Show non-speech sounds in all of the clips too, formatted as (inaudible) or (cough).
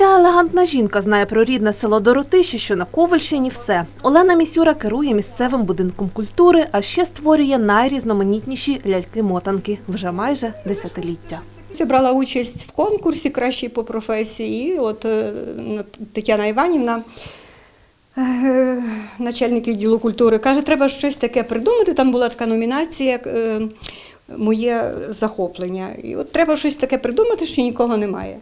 Ця елегантна жінка знає про рідне село Доротище, що на Ковальщині все. Олена Місюра керує місцевим будинком культури, а ще створює найрізноманітніші ляльки-мотанки вже майже десятиліття. Я брала участь в конкурсі кращий по професії. От е, Тетяна Іванівна, е, начальник відділу культури, каже, треба щось таке придумати. Там була така номінація е, Моє захоплення. І от треба щось таке придумати, що нікого немає.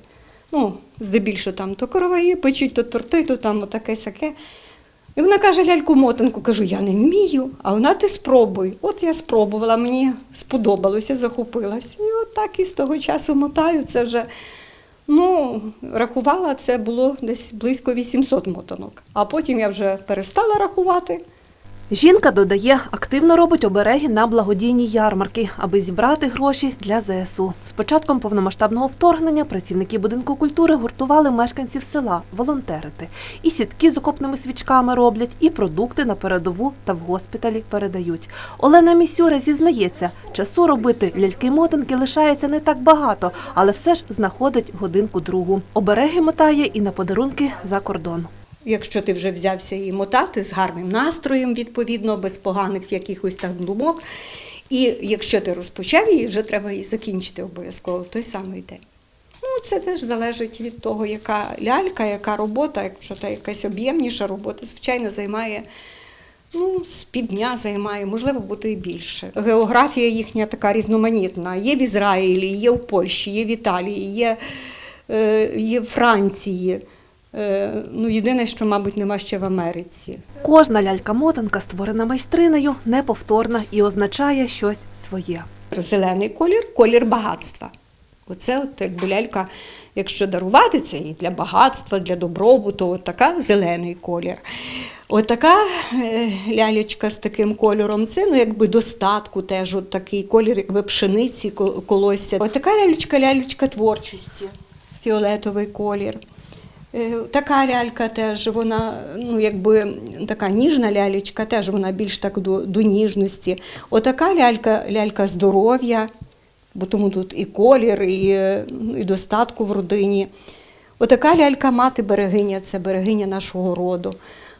Ну, здебільшого там то короваї печуть, то торти, то там таке сяке. І вона каже, ляльку мотанку, кажу, я не вмію, а вона ти спробуй. От я спробувала, мені сподобалося, захопилась. І от так і з того часу мотаю. Це вже, ну, рахувала, це було десь близько 800 мотанок. А потім я вже перестала рахувати. Жінка додає, активно робить обереги на благодійні ярмарки, аби зібрати гроші для ЗСУ. З початком повномасштабного вторгнення працівники будинку культури гуртували мешканців села волонтерити. І сітки з окопними свічками роблять, і продукти на передову та в госпіталі передають. Олена Місюра зізнається, часу робити ляльки-мотанки лишається не так багато, але все ж знаходить годинку другу. Обереги мотає і на подарунки за кордон. Якщо ти вже взявся її мотати з гарним настроєм, відповідно, без поганих якихось там думок. І якщо ти розпочав її, вже треба її закінчити обов'язково в той самий день. Ну, це теж залежить від того, яка лялька, яка робота, якщо це якась об'ємніша робота, звичайно, займає. Ну, з півдня займає, можливо, бути і більше. Географія їхня така різноманітна. Є в Ізраїлі, є в Польщі, є в Італії, є, е, є в Франції. Е, ну, єдине, що, мабуть, нема ще в Америці. Кожна лялька-мотанка, створена майстринею, неповторна і означає щось своє. Зелений колір колір багатства. Оце от якби лялька, якщо дарувати це і для багатства, для добробуту, от така зелений колір. От така е, лялечка з таким кольором, це ну, якби достатку теж от такий колір, якби пшениці, кол- колосся. От така лялечка, лялечка творчості, фіолетовий колір. Е, Така лялька теж, вона ну, якби така ніжна лялечка, теж вона більш так до, до ніжності. Отака лялька, лялька здоров'я, бо тому тут і колір, і, е, ну, і достатку в родині. Отака лялька мати берегиня, це берегиня нашого роду.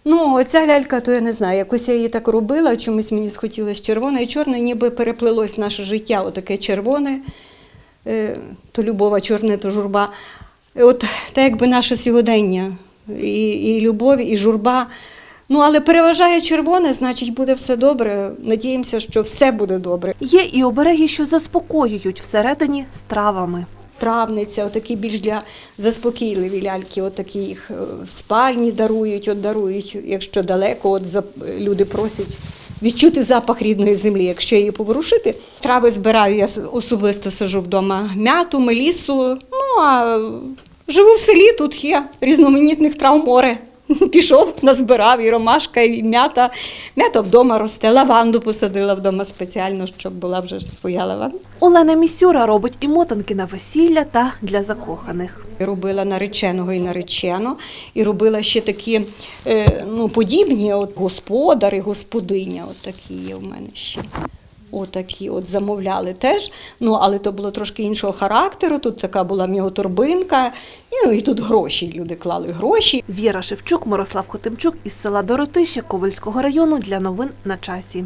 Ну, оця лялька, то я не знаю, якось я її так робила, чомусь мені схотілося червоне і чорне, ніби переплилось наше життя, отаке червоне, е, то любова, чорне, то журба. От так якби наше сьогодення, і, і любов, і журба. Ну, але переважає червоне, значить буде все добре. Надіємося, що все буде добре. Є і обереги, що заспокоюють всередині стравами. Травниця, отакі більш для заспокійливі ляльки, отакі їх е, в спальні дарують, от дарують, якщо далеко, от люди просять відчути запах рідної землі, якщо її поворушити. Трави збираю, я особисто сажу вдома м'яту, мелісу. А живу в селі, тут є різноманітних трав море. (laughs) Пішов, назбирав і ромашка, і м'ята. М'ята вдома росте, лаванду посадила вдома спеціально, щоб була вже своя лаванда. Олена Місюра робить і мотанки на весілля та для закоханих. Робила нареченого і наречену, і робила ще такі е, ну, подібні, от господар і господиня, от такі є в мене ще. Отакі от замовляли теж. Ну, але то було трошки іншого характеру. Тут така була в нього торбинка, і, ну, і тут гроші. Люди клали гроші. Віра Шевчук, Мирослав Хотимчук із села Доротище Ковальського району для новин на часі.